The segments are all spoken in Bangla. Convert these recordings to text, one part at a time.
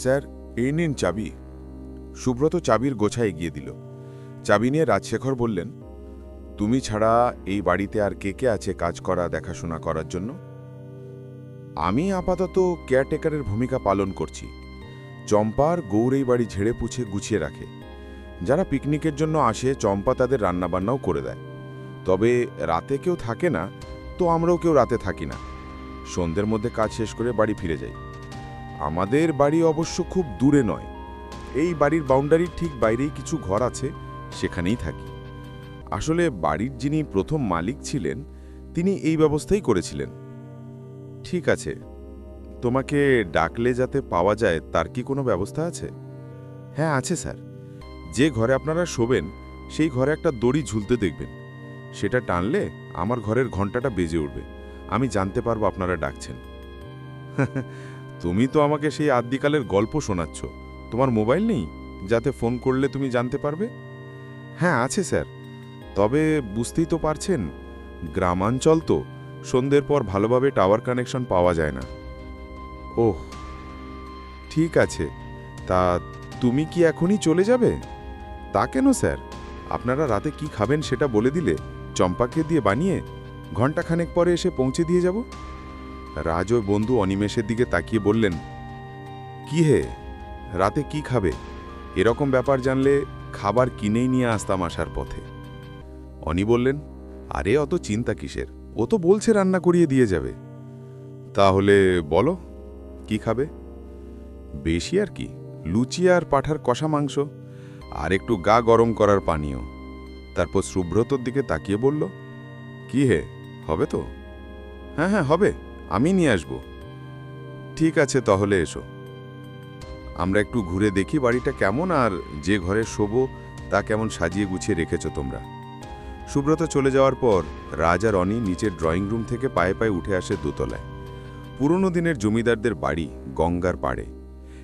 স্যার এই নিন চাবি। সুব্রত চাবির গোছা এগিয়ে দিল। চাবি নিয়ে রাজশেখর বললেন, তুমি ছাড়া এই বাড়িতে আর কে কে আছে কাজ করা, দেখাশোনা করার জন্য? আমি আপাতত কেয়ারটেকারের ভূমিকা পালন করছি। চম্পার গৌর এই বাড়ি ঝেড়ে পুছে গুছিয়ে রাখে। যারা পিকনিকের জন্য আসে, চম্পা তাদের রান্নাবান্নাও করে দেয়। তবে রাতে কেউ থাকে না, তো আমরাও কেউ রাতে থাকি না। সন্ধ্যের মধ্যে কাজ শেষ করে বাড়ি ফিরে যাই। আমাদের বাড়ি অবশ্য খুব দূরে নয়। এই বাড়ির বাউন্ডারির ঠিক বাইরেই কিছু ঘর আছে, সেখানেই থাকি। আসলে বাড়ির যিনি প্রথম মালিক ছিলেন, তিনি এই ব্যবস্থাই করেছিলেন। ঠিক আছে, তোমাকে ডাকলে যাতে পাওয়া যায়, তার কি কোনো ব্যবস্থা আছে? হ্যাঁ আছে স্যার। যে ঘরে আপনারা শোবেন, সেই ঘরে একটা দড়ি ঝুলতে দেখবেন। সেটা টানলে আমার ঘরের ঘন্টাটা বেজে উঠবে। আমি জানতে পারব আপনারা ডাকছেন। তুমি তো আমাকে সেই আদ্যিকালের গল্প শোনাচ্ছ। তোমার মোবাইল নেই? যাতে ফোন করলে তুমি জানতে পারবে? হ্যাঁ আছে স্যার। তবে বুঝতেই তো পারছেন, গ্রামাঞ্চল তো, সন্ধ্যের পর ভালোভাবে টাওয়ার কানেকশন পাওয়া যায় না। ওহ, ঠিক আছে। তা তুমি কি এখনই চলে যাবে? তা কেন স্যার? আপনারা রাতে কি খাবেন সেটা বলে দিলে, চম্পাকে দিয়ে বানিয়ে ঘণ্টাখানেক পরে এসে পৌঁছে দিয়ে যাব? রাজ ও বন্ধু অনিমেষের দিকে তাকিয়ে বললেন, কি হে? রাতে কি খাবে? এরকম ব্যাপার জানলে খাবার কিনেই নিয়ে আসতাম আসার পথে। অনি বললেন, আরে, অত চিন্তা কিসের? ও তো বলছে রান্না করিয়ে দিয়ে যাবে। তাহলে বলো, কি খাবে? বেশি আর কি, লুচি আর পাঠার কষা মাংস, আর একটু গা গরম করার পানীয়। তারপর সুব্রতর দিকে তাকিয়ে বলল, কি হে, হবে তো? হ্যাঁ হ্যাঁ হবে। আমি নিয়ে আসব। ঠিক আছে, তাহলে এসো। আমরা একটু ঘুরে দেখি বাড়িটা কেমন, আর যে ঘরে শোবো তা কেমন সাজিয়ে গুছিয়ে রেখেছ তোমরা। সুব্রত চলে যাওয়ার পর রাজ আর অনি নিচের ড্রয়িং রুম থেকে পায়ে পায়ে উঠে আসে দোতলায়। পুরনো দিনের জমিদারদের বাড়ি গঙ্গার পাড়ে।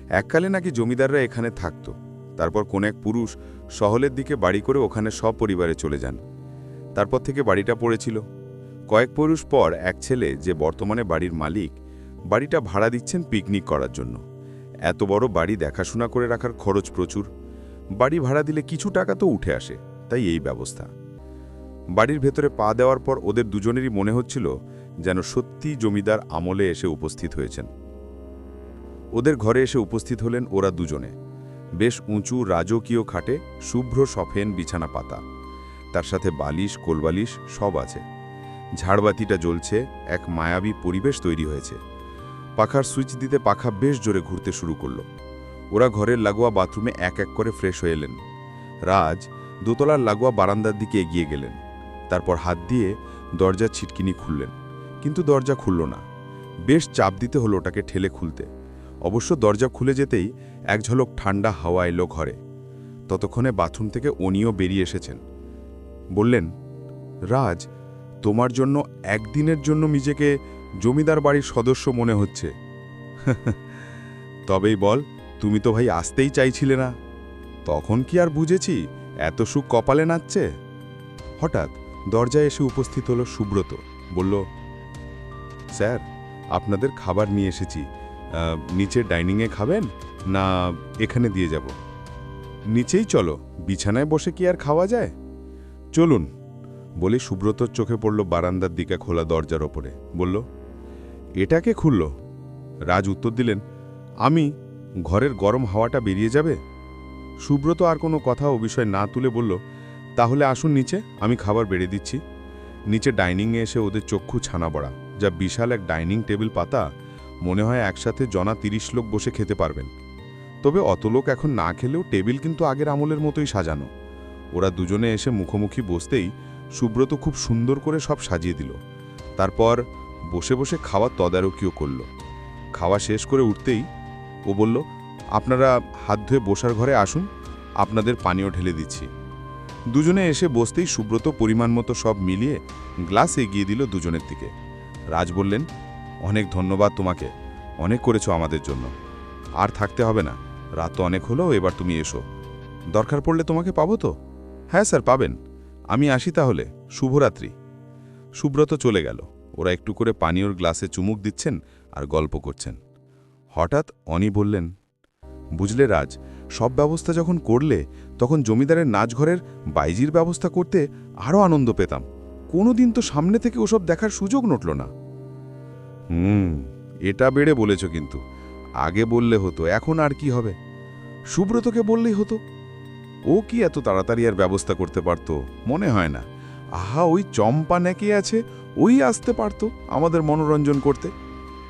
এককালে নাকি জমিদাররা এখানে থাকত। তারপর কোন এক পুরুষ শহরের দিকে বাড়ি করে ওখানে সপরিবারে চলে যান। তারপর থেকে বাড়িটা পড়েছিল। কয়েক পুরুষ পর এক ছেলে যে বর্তমানে বাড়ির মালিক, বাড়িটা ভাড়া দিচ্ছেন পিকনিক করার জন্য। এত বড় বাড়ি দেখাশোনা করে রাখার খরচ প্রচুর। বাড়ি ভাড়া দিলে কিছু টাকা তো উঠে আসে, তাই এই ব্যবস্থা। বাড়ির ভেতরে পা দেওয়ার পর ওদের দুজনেরই মনে হচ্ছিল যেন সত্যি জমিদার আমলে এসে উপস্থিত হয়েছেন। ওদের ঘরে এসে উপস্থিত হলেন ওরা দুজনে। বেশ উঁচু রাজকীয় খাটে শুভ্র সফেন বিছানা পাতা তার সাথে বালিশ, কোলবালিশ সব আছে। ঝাড়বাতিটা জ্বলছে, এক মায়াবী পরিবেশ তৈরি হয়েছে। পাখার সুইচ দিতে পাখা বেশ জোরে ঘুরতে শুরু করল। ওরা ঘরের লাগোয়া বাথরুমে এক এক করে ফ্রেশ হয়ে এলেন। রাজ দোতলার লাগোয়া বারান্দার দিকে এগিয়ে গেলেন। তারপর হাত দিয়ে দরজার ছিটকিনি খুললেন। কিন্তু দরজা খুলল না। বেশ চাপ দিতে হলো ওটাকে ঠেলে খুলতে। অবশ্য দরজা খুলে যেতেই এক ঝলক ঠান্ডা হাওয়া এলো ঘরে। ততক্ষণে বাথরুম থেকে অনিও বেরিয়ে এসেছেন। বললেন, রাজ তোমার জন্য একদিনের জন্য নিজেকে জমিদার বাড়ির সদস্য মনে হচ্ছে। তবেই বল, তুমি তো ভাই আসতেই চাইছিলে না। তখন কি আর বুঝেছি, এত সুখ কপালে নাচছে? হঠাৎ দরজায় এসে উপস্থিত হলো সুব্রত। বলল, স্যার, আপনাদের খাবার নিয়ে এসেছি। নিচে ডাইনিংয়ে খাবেন না এখানে দিয়ে যাব? নিচেই চলো, বিছানায় বসে কি আর খাওয়া যায়? চলুন বলে সুব্রতর চোখে পড়ল বারান্দার দিকে খোলা দরজার ওপরে। বলল এটাকে খুলল? রাজ উত্তর দিলেন, আমি, ঘরের গরম হাওয়াটা বেরিয়ে যাবে? সুব্রত আর কোনো কথা ও বিষয় না তুলে বলল, তাহলে আসুন নিচে, আমি খাবার বেড়ে দিচ্ছি। নিচে ডাইনিংয়ে এসে ওদের চক্ষু ছানা বড়া, যা বিশাল এক ডাইনিং টেবিল পাতা, মনে হয় একসাথে জনা তিরিশ লোক বসে খেতে পারবেন। তবে অত লোক এখন না খেলেও টেবিল কিন্তু আগের আমলের মতোই সাজানো। ওরা দুজনে এসে মুখোমুখি বসতেই সুব্রত খুব সুন্দর করে সব সাজিয়ে দিল। তারপর বসে বসে খাওয়ার তদারকিও করল। খাওয়া শেষ করে উঠতেই ও বলল, আপনারা হাত ধুয়ে বসার ঘরে আসুন, আপনাদের পানীয় ঢেলে দিচ্ছি। দুজনে এসে বসতেই সুব্রত পরিমাণ মতো সব মিলিয়ে গ্লাস এগিয়ে দিল দুজনের দিকে। রাজ বললেন, অনেক ধন্যবাদ তোমাকে, অনেক করেছ আমাদের জন্য। আর থাকতে হবে না, রাত তো অনেক হলো, এবার তুমি এসো। দরকার পড়লে তোমাকে পাবো তো? হ্যাঁ স্যার, পাবেন। আমি আসি তাহলে, শুভরাত্রি। সুব্রত চলে গেল। ওরা একটু করে পানীয়র গ্লাসে চুমুক দিচ্ছেন আর গল্প করছেন। হঠাৎ অনি বললেন, বুঝলে রাজ, সব ব্যবস্থা যখন করলে, তখন জমিদারের নাচঘরের বাইজির ব্যবস্থা করতে আরও আনন্দ পেতাম। কোনোদিন তো সামনে থেকে ওসব দেখার সুযোগ নটল না। হুম, এটা বেড়ে বলেছ কিন্তু। আগে বললে হতো, এখন আর কি হবে? সুব্রতকে বললেই হতো। ও কি এত তাড়াতাড়ি আর ব্যবস্থা করতে পারতো? মনে হয় না। আহা, ওই চম্পা নেকে আছে? ওই আসতে পারতো আমাদের মনোরঞ্জন করতে।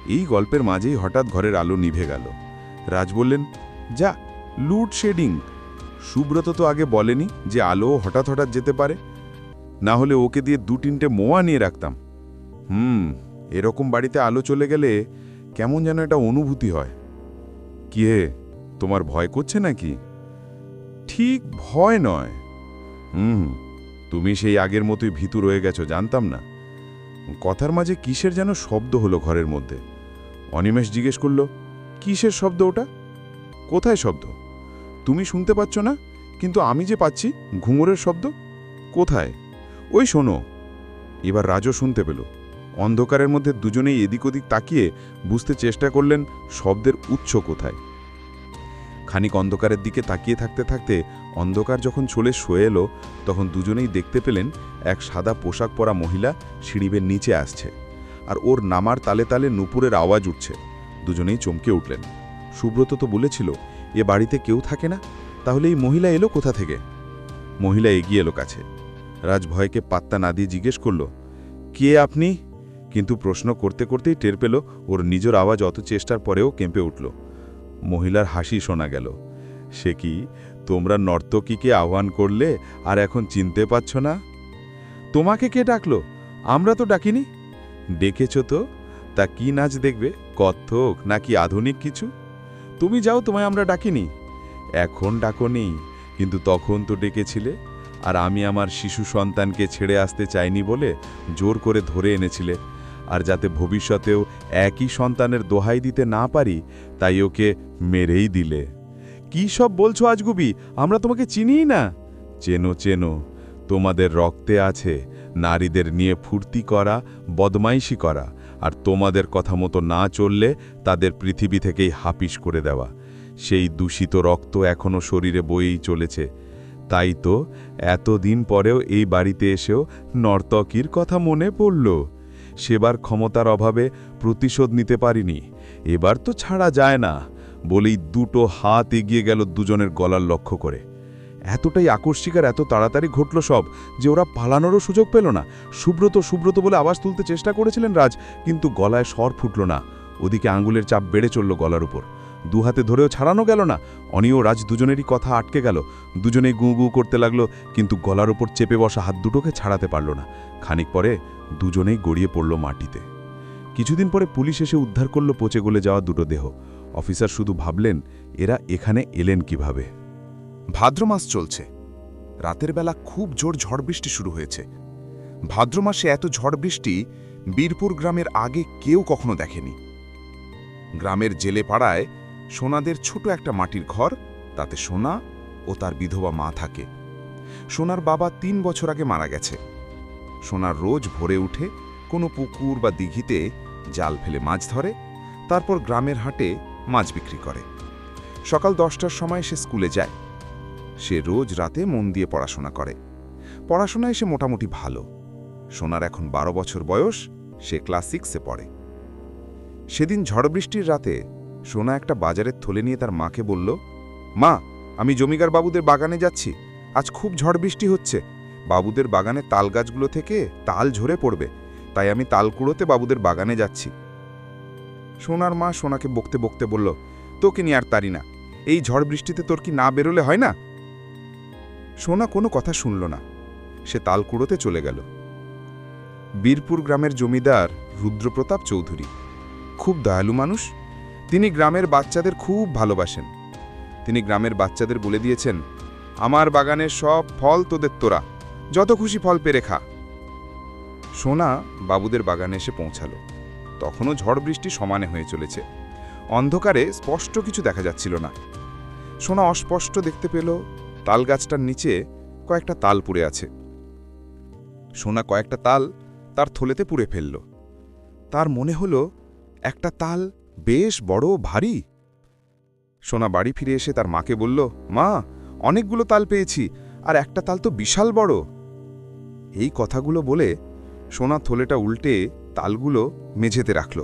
এই গল্পের মাঝেই হঠাৎ ঘরের আলো নিভে গেল। রাজ বললেন, যা, লুড শেডিং। সুব্রত তো আগে বলেনি যে আলো হঠাৎ হঠাৎ যেতে পারে। না হলে ওকে দিয়ে দু তিনটে মোয়া নিয়ে রাখতাম। হুম, এরকম বাড়িতে আলো চলে গেলে কেমন যেন এটা অনুভূতি হয়। কি হে, তোমার ভয় করছে নাকি? ঠিক ভয় নয়। হুম, তুমি সেই আগের মতোই ভীতু রয়ে গেছো, জানতাম না। কথার মাঝে কিসের যেন শব্দ হলো ঘরের মধ্যে? অনিমেষ জিজ্ঞেস করল, কিসের শব্দ ওটা? কোথায় শব্দ? তুমি শুনতে পাচ্ছ না, কিন্তু আমি যে পাচ্ছি, ঘুঙুরের শব্দ? কোথায়? ওই শোনো। এবার রাজও শুনতে পেল। অন্ধকারের মধ্যে দুজনেই এদিক ওদিক তাকিয়ে বুঝতে চেষ্টা করলেন, শব্দের উৎস কোথায়। খানিক অন্ধকারের দিকে তাকিয়ে থাকতে থাকতে অন্ধকার যখন চলে শোয়ে এলো, তখন দুজনেই দেখতে পেলেন এক সাদা পোশাক পরা মহিলা সিঁড়িবের নিচে আসছে আর ওর নামার তালে তালে নুপুরের আওয়াজ উঠছে। দুজনেই চমকে উঠলেন। সুব্রত তো বলেছিল, এ বাড়িতে কেউ থাকে না? তাহলে এই মহিলা এলো কোথা থেকে? মহিলা এগিয়ে এলো কাছে। রাজ ভয়কে পাত্তা না দিয়ে জিজ্ঞেস করল, কে আপনি? কিন্তু প্রশ্ন করতে করতেই টের পেল, ওর নিজের আওয়াজ অত চেষ্টার পরেও কেঁপে উঠল। মহিলার হাসি শোনা গেল। সে কি তোমরা নর্তকীকে আহ্বান করলে আর এখন চিনতে পাচ্ছ না? তোমাকে কে ডাকলো? আমরা তো ডাকিনি। ডেকেছ তো? তা কি নাচ দেখবে? কত্থক নাকি আধুনিক কিছু? তুমি যাও, তোমায় আমরা ডাকিনি। এখন ডাকনি, কিন্তু তখন তো ডেকেছিলে। আর আমি আমার শিশু সন্তানকে ছেড়ে আসতে চাইনি বলে জোর করে ধরে এনেছিলে। আর যাতে ভবিষ্যতেও একই সন্তানের দোহাই দিতে না পারি, তাই ওকে মেরেই দিলে। কি সব বলছো আজগুবি? আমরা তোমাকে চিনিই না। চেনো চেনো, তোমাদের রক্তে আছে নারীদের নিয়ে ফুর্তি করা, বদমাইশি করা, আর তোমাদের কথা মতো না চললে তাদের পৃথিবী থেকেই হাপিস করে দেওয়া। সেই দূষিত রক্ত এখনও শরীরে বয়েই চলেছে। তাই তো এতদিন পরেও এই বাড়িতে এসেও নর্তকীর কথা মনে পড়ল। সেবার ক্ষমতার অভাবে প্রতিশোধ নিতে পারিনি। এবার তো ছাড়া যায় না, বলেই দুটো হাত এগিয়ে গেল দুজনের গলার লক্ষ্য করে। এতটাই আকস্মিক আর এত তাড়াতাড়ি ঘটল সব যে ওরা পালানোরও সুযোগ পেল না। সুব্রত সুব্রত বলে আওয়াজ তুলতে চেষ্টা করেছিলেন রাজ, কিন্তু গলায় স্বর ফুটল না। ওদিকে আঙ্গুলের চাপ বেড়ে চলল গলার উপর। দু হাতে ধরেও ছাড়ানো গেল না। অনিও রাজ দুজনেরই কথা আটকে গেল। দুজনেই গু গু করতে লাগল, কিন্তু গলার উপর চেপে বসা হাত দুটোকে ছাড়াতে পারল না। খানিক পরে দুজনেই গড়িয়ে পড়ল মাটিতে। কিছুদিন পরে পুলিশ এসে উদ্ধার করল পচে গলে যাওয়া দুটো দেহ। অফিসার শুধু ভাবলেন, এরা এখানে এলেন কীভাবে? ভাদ্র মাস চলছে। রাতের বেলা খুব জোর ঝড় বৃষ্টি শুরু হয়েছে। ভাদ্র মাসে এত ঝড় বৃষ্টি বীরপুর গ্রামের আগে কেউ কখনো দেখেনি। গ্রামের জেলে পাড়ায় সোনাদের ছোট একটা মাটির ঘর, তাতে সোনা ও তার বিধবা মা থাকে। সোনার বাবা তিন বছর আগে মারা গেছে। সোনার রোজ ভোরে উঠে কোনো পুকুর বা দিঘিতে জাল ফেলে মাছ ধরে, তারপর গ্রামের হাটে মাছ বিক্রি করে। সকাল দশটার সময় সে স্কুলে যায়। সে রোজ রাতে মন দিয়ে পড়াশোনা করে। পড়াশোনায় সে মোটামুটি ভালো। সোনার এখন বারো বছর বয়স, সে ক্লাস সিক্সে পড়ে। সেদিন ঝড় বৃষ্টির রাতে সোনা একটা বাজারের থলে নিয়ে তার মাকে বলল, মা, আমি জমিদার বাবুদের বাগানে যাচ্ছি। আজ খুব ঝড় বৃষ্টি হচ্ছে। বাবুদের বাগানে তাল গাছগুলো থেকে তাল ঝরে পড়বে, তাই আমি তাল কুড়োতে বাবুদের বাগানে যাচ্ছি। সোনার মা সোনাকে বকতে বকতে বলল, তোকে নিয়ে আর তারি না। এই ঝড় বৃষ্টিতে তোর কি না বেরোলে হয় না? সোনা কোনো কথা শুনল না। সে তাল কুড়োতে চলে গেল। বীরপুর গ্রামের জমিদার রুদ্রপ্রতাপ চৌধুরী। খুব দয়ালু মানুষ। তিনি গ্রামের বাচ্চাদের খুব ভালোবাসেন। তিনি গ্রামের বাচ্চাদের বলে দিয়েছেন, আমার বাগানের সব ফল তোদের তোরা। যত খুশি ফল পেরে খা। সোনা বাবুদের বাগানে এসে পৌঁছালো। তখনও ঝড় বৃষ্টি সমানে হয়ে চলেছে। অন্ধকারে স্পষ্ট কিছু দেখা যাচ্ছিল না। সোনা অস্পষ্ট দেখতে পেল তাল গাছটার নিচে কয়েকটা তাল পুড়ে আছে। সোনা কয়েকটা তাল তার থলেতে পুড়ে ফেলল। তার মনে হল, একটা তাল বেশ বড় ভারী। সোনা বাড়ি ফিরে এসে তার মাকে বলল, মা, অনেকগুলো তাল পেয়েছি, আর একটা তাল তো বিশাল বড়। এই কথাগুলো বলে সোনা থলেটা উল্টে তালগুলো মেঝেতে রাখল।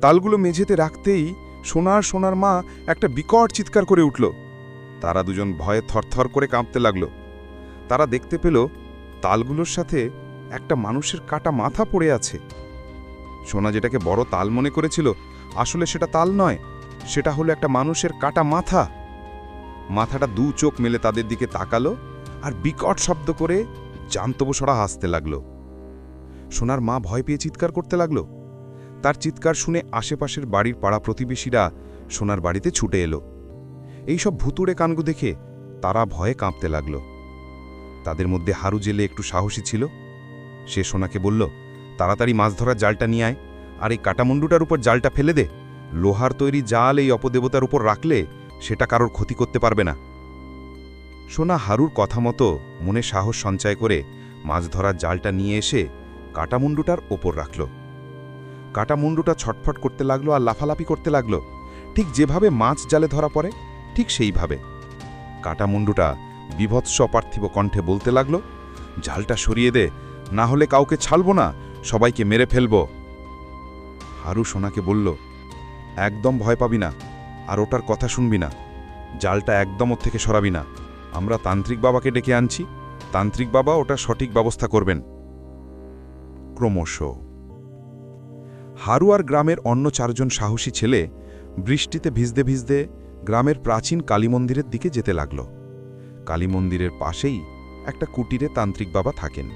তালগুলো মেঝেতে রাখতেই সোনার সোনার মা একটা বিকট চিৎকার করে উঠল। তারা দুজন ভয়ে থরথর করে কাঁপতে লাগল। তারা দেখতে পেল তালগুলোর সাথে একটা মানুষের কাটা মাথা পড়ে আছে। সোনা যেটাকে বড় তাল মনে করেছিল, আসলে সেটা তাল নয়, সেটা হলো একটা মানুষের কাটা মাথা। মাথাটা দু চোখ মেলে তাদের দিকে তাকালো আর বিকট শব্দ করে জান্তবসরা হাসতে লাগল। সোনার মা ভয় পেয়ে চিৎকার করতে লাগল। তার চিৎকার শুনে আশেপাশের বাড়ির পাড়া প্রতিবেশীরা সোনার বাড়িতে ছুটে এলো। এইসব ভুতুড়ে কানগু দেখে তারা ভয়ে কাঁপতে লাগল। তাদের মধ্যে হারু জেলে একটু সাহসী ছিল। সে সোনাকে বলল, তাড়াতাড়ি মাছ ধরার জালটা নিয়ে আয়, আর এই কাটামুন্ডুটার উপর জালটা ফেলে দে। লোহার তৈরি জাল এই অপদেবতার উপর রাখলে সেটা কারোর ক্ষতি করতে পারবে না। সোনা হারুর কথা মতো মনে সাহস সঞ্চয় করে মাছ ধরার জালটা নিয়ে এসে কাটামুন্ডুটার ওপর রাখল। কাটামুন্ডুটা ছটফট করতে লাগল আর লাফালাফি করতে লাগল। ঠিক যেভাবে মাছ জালে ধরা পড়ে, ঠিক সেইভাবে। কাটামুন্ডুটা বিভৎস অপার্থিব কণ্ঠে বলতে লাগল, জালটা সরিয়ে দে, না হলে কাউকে ছাড়ব না, সবাইকে মেরে ফেলব। হারু সোনাকে বলল, একদম ভয় পাবি না, আর ওটার কথা শুনবি না। জালটা একদম ওর থেকে সরাবি না। আমরা তান্ত্রিক বাবাকে ডেকে আনছি। তান্ত্রিক বাবা ওটা সঠিক ব্যবস্থা করবেন। ক্রমশ। হারু আর গ্রামের অন্য চারজন সাহসী ছেলে বৃষ্টিতে ভিজতে ভিজতে গ্রামের প্রাচীন কালী মন্দিরের দিকে যেতে লাগল। কালী মন্দিরের পাশেই একটা কুটিরে তান্ত্রিক বাবা থাকেন।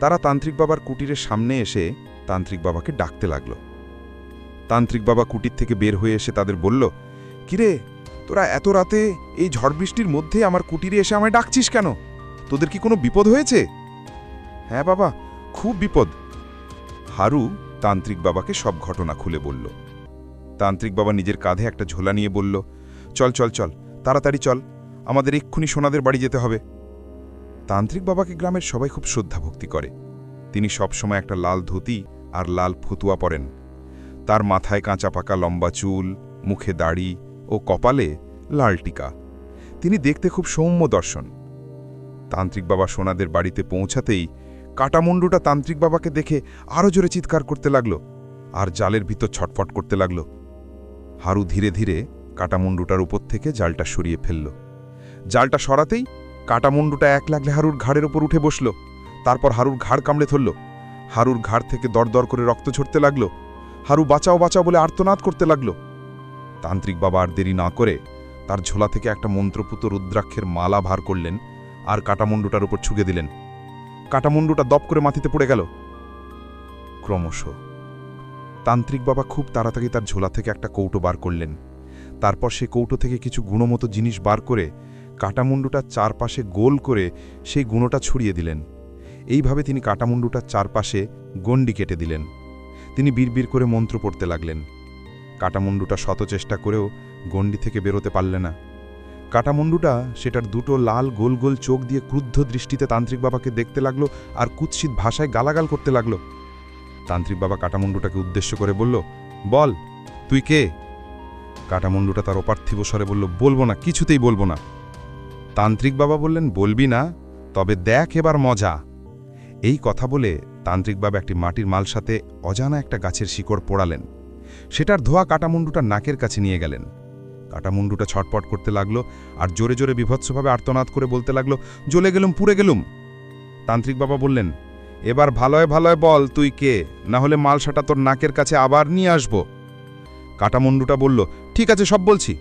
তারা তান্ত্রিক বাবার কুটিরের সামনে এসে তান্ত্রিক বাবাকে ডাকতে লাগল। তান্ত্রিক বাবা কুটির থেকে বের হয়ে এসে তাদের বলল, কিরে তোরা এত রাতে এই ঝড় বৃষ্টির মধ্যে আমার কুটিরে এসে আমায় ডাকছিস কেন? তোদের কি কোনো বিপদ হয়েছে? হ্যাঁ বাবা, খুব বিপদ। হারু তান্ত্রিক বাবাকে সব ঘটনা খুলে বলল। তান্ত্রিক বাবা নিজের কাঁধে একটা ঝোলা নিয়ে বলল, চল চল চল, তাড়াতাড়ি চল, আমাদের এক্ষুনি সোনাদের বাড়ি যেতে হবে। তান্ত্রিক বাবাকে গ্রামের সবাই খুব শ্রদ্ধা ভক্তি করে। তিনি সবসময় একটা লাল ধুতি আর লাল ফতুয়া পরেন। তার মাথায় কাঁচা পাকা লম্বা চুল, মুখে দাড়ি ও কপালে লাল টিকা। তিনি দেখতে খুব সৌম্য দর্শন। তান্ত্রিক বাবা সোনাদের বাড়িতে পৌঁছাতেই কাটামুন্ডুটা তান্ত্রিক বাবাকে দেখে আরও জোরে চিৎকার করতে লাগল আর জালের ভিতর ছটফট করতে লাগল। হারু ধীরে ধীরে কাটামুন্ডুটার উপর থেকে জালটা সরিয়ে ফেলল। জালটা সরাতেই কাটামুন্ডুটা এক লাগলে হারুর ঘাড়ের ওপর উঠে বসল। তারপর হারুর ঘাড় কামড়ে ধরল। হারুর ঘাড় থেকে দরদর করে রক্ত ঝরতে লাগল। হারু বাঁচাও বাঁচাও বলে আর্তনাদ করতে লাগল। তান্ত্রিক বাবা আর দেরি না করে তার ঝোলা থেকে একটা মন্ত্রপুত রুদ্রাক্ষের মালা ভার করলেন আর কাটামুন্ডুটার উপর ছুগে দিলেন। কাটামুন্ডুটা দপ করে মাটিতে পড়ে গেল। ক্রমশ তান্ত্রিক বাবা খুব তাড়াতাড়ি তার ঝোলা থেকে একটা কৌটো বার করলেন। তারপর সে কৌটো থেকে কিছু গুণমতো জিনিস বার করে কাটামুন্ডুটার চারপাশে গোল করে সেই গুণটা ছড়িয়ে দিলেন। এইভাবে তিনি কাটামুন্ডুটার চারপাশে গণ্ডি কেটে দিলেন। তিনি বিড়বিড় করে মন্ত্র পড়তে লাগলেন। কাটামুন্ডুটা শত চেষ্টা করেও গণ্ডি থেকে বেরোতে পারলে না। কাটামুন্ডুটা সেটার দুটো লাল গোল গোল চোখ দিয়ে ক্রুদ্ধ দৃষ্টিতে তান্ত্রিক বাবাকে দেখতে লাগল আর কুৎসিত ভাষায় গালাগাল করতে লাগল। তান্ত্রিক বাবা কাটামুন্ডুটাকে উদ্দেশ্য করে বলল, বল, তুই কে? কাটামুন্ডুটা তার অপার্থিব স্বরে বলল, বলব না, কিছুতেই বলব না। তান্ত্রিক বাবা বললেন, বলবি না, তবে দেখ এবার মজা। এই কথা বলে তান্ত্রিক বাবা একটি মাটির মাল সাথে অজানা একটা গাছের শিকড় পোড়ালেন। সেটার ধোয়া কাটামুন্ডুটা নাকের কাছে নিয়ে গেলেন। কাটামুন্ডুটা ছটপট করতে লাগল আর জোরে জোরে বিভৎসভাবে আর্তনাদ করে বলতে লাগল, জ্বলে গেলুম, পুড়ে গেলুম। তান্ত্রিক বাবা বললেন, এবার ভালোয় ভালোয় বল, তুই কে? না হলে মালসাটা তোর নাকের কাছে আবার নিয়ে আসব। কাটামুন্ডুটা বলল, ঠিক আছে, সব বলছি।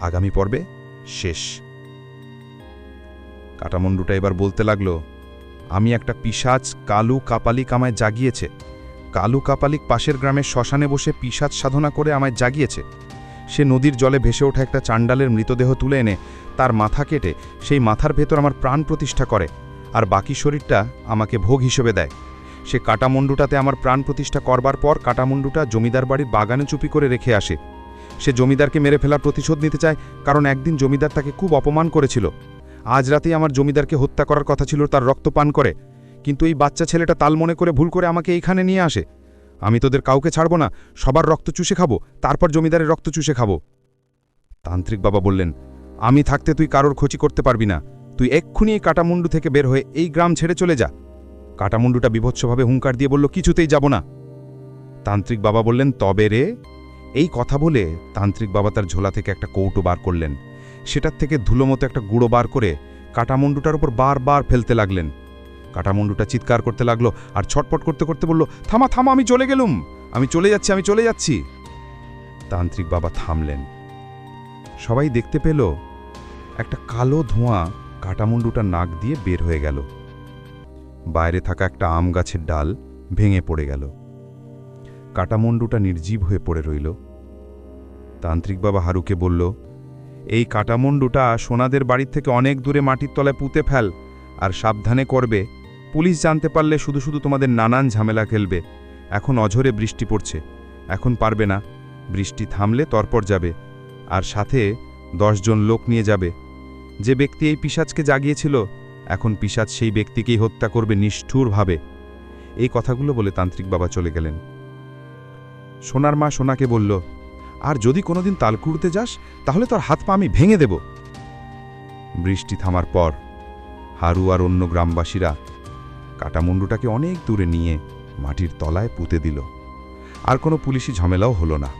আগামী পর্বে শেষ। কাটামুন্ডুটা এবার বলতে লাগল, আমি একটা পিসাচ কালু কাপালিক আমায় জাগিয়েছে। কালু কাপালিক পাশের গ্রামের শ্মশানে বসে পিসাচ সাধনা করে আমায় জাগিয়েছে। সে নদীর জলে ভেসে ওঠা একটা চাণ্ডালের মৃতদেহ তুলে এনে তার মাথা কেটে সেই মাথার ভেতর আমার প্রাণ প্রতিষ্ঠা করে আর বাকি শরীরটা আমাকে ভোগ হিসেবে দেয়। সে কাটামুন্ডুটাতে আমার প্রাণ প্রতিষ্ঠা করবার পর কাটামুন্ডুটা জমিদার বাড়ির বাগানে চুপি করে রেখে আসে। সে জমিদারকে মেরে ফেলার প্রতিশোধ নিতে চায় কারণ একদিন জমিদার তাকে খুব অপমান করেছিল। আজ রাতেই আমার জমিদারকে হত্যা করার কথা ছিল, তার রক্ত পান করে। কিন্তু এই বাচ্চা ছেলেটা তাল মনে করে ভুল করে আমাকে এইখানে নিয়ে আসে। আমি তোদের কাউকে ছাড়ব না, সবার রক্ত চুষে খাব, তারপর জমিদারের রক্ত চুষে খাব। তান্ত্রিক বাবা বললেন, আমি থাকতে তুই কারোর ক্ষতি করতে পারবি না। তুই এক্ষুনি এই কাটামুন্ডু থেকে বের হয়ে এই গ্রাম ছেড়ে চলে যা। কাটামুন্ডুটা বিভৎসভাবে হুঙ্কার দিয়ে বলল, কিছুতেই যাব না। তান্ত্রিক বাবা বললেন, তবে রে, এই কথা বলে তান্ত্রিক বাবা তার ঝোলা থেকে একটা কৌটো বার করলেন। সেটার থেকে ধুলো মতো একটা গুঁড়ো বার করে কাটামুন্ডুটার উপর বারবার ফেলতে লাগলেন। কাটামুন্ডুটা চিৎকার করতে লাগল আর ছটপট করতে করতে বলল, থামা থামা, আমি চলে গেলুম। আমি চলে যাচ্ছি, আমি চলে যাচ্ছি। তান্ত্রিক বাবা থামলেন। সবাই দেখতে পেল একটা কালো ধোঁয়া কাটামুন্ডুটার নাক দিয়ে বের হয়ে গেল। বাইরে থাকা একটা আম গাছের ডাল ভেঙে পড়ে গেল। কাটামুন্ডুটা নির্জীব হয়ে পড়ে রইল। তান্ত্রিক বাবা হারুকে বলল, এই কাটামুন্ডুটা সোনাদের বাড়ির থেকে অনেক দূরে মাটির তলায় পুঁতে ফেল আর সাবধানে করবে। পুলিশ জানতে পারলে শুধু শুধু তোমাদের নানান ঝামেলা খেলবে। এখন অঝরে বৃষ্টি পড়ছে। এখন পারবে না। বৃষ্টি থামলে তরপর যাবে। আর সাথে দশজন লোক নিয়ে যাবে। যে ব্যক্তি এই পিসাজকে জাগিয়েছিল, এখন পিসাজ সেই ব্যক্তিকেই হত্যা করবে নিষ্ঠুরভাবে। এই কথাগুলো বলে তান্ত্রিক বাবা চলে গেলেন। সোনার মা সোনাকে বলল, আর যদি কোনোদিন তালকুড়তে যাস, তাহলে তোর হাত পা আমি ভেঙে দেব। বৃষ্টি থামার পর হারু আর অন্য গ্রামবাসীরা কাটামুন্ডুটাকে অনেক দূরে নিয়ে মাটির তলায় পুঁতে দিল। আর কোনো পুলিশি ঝামেলাও হলো না।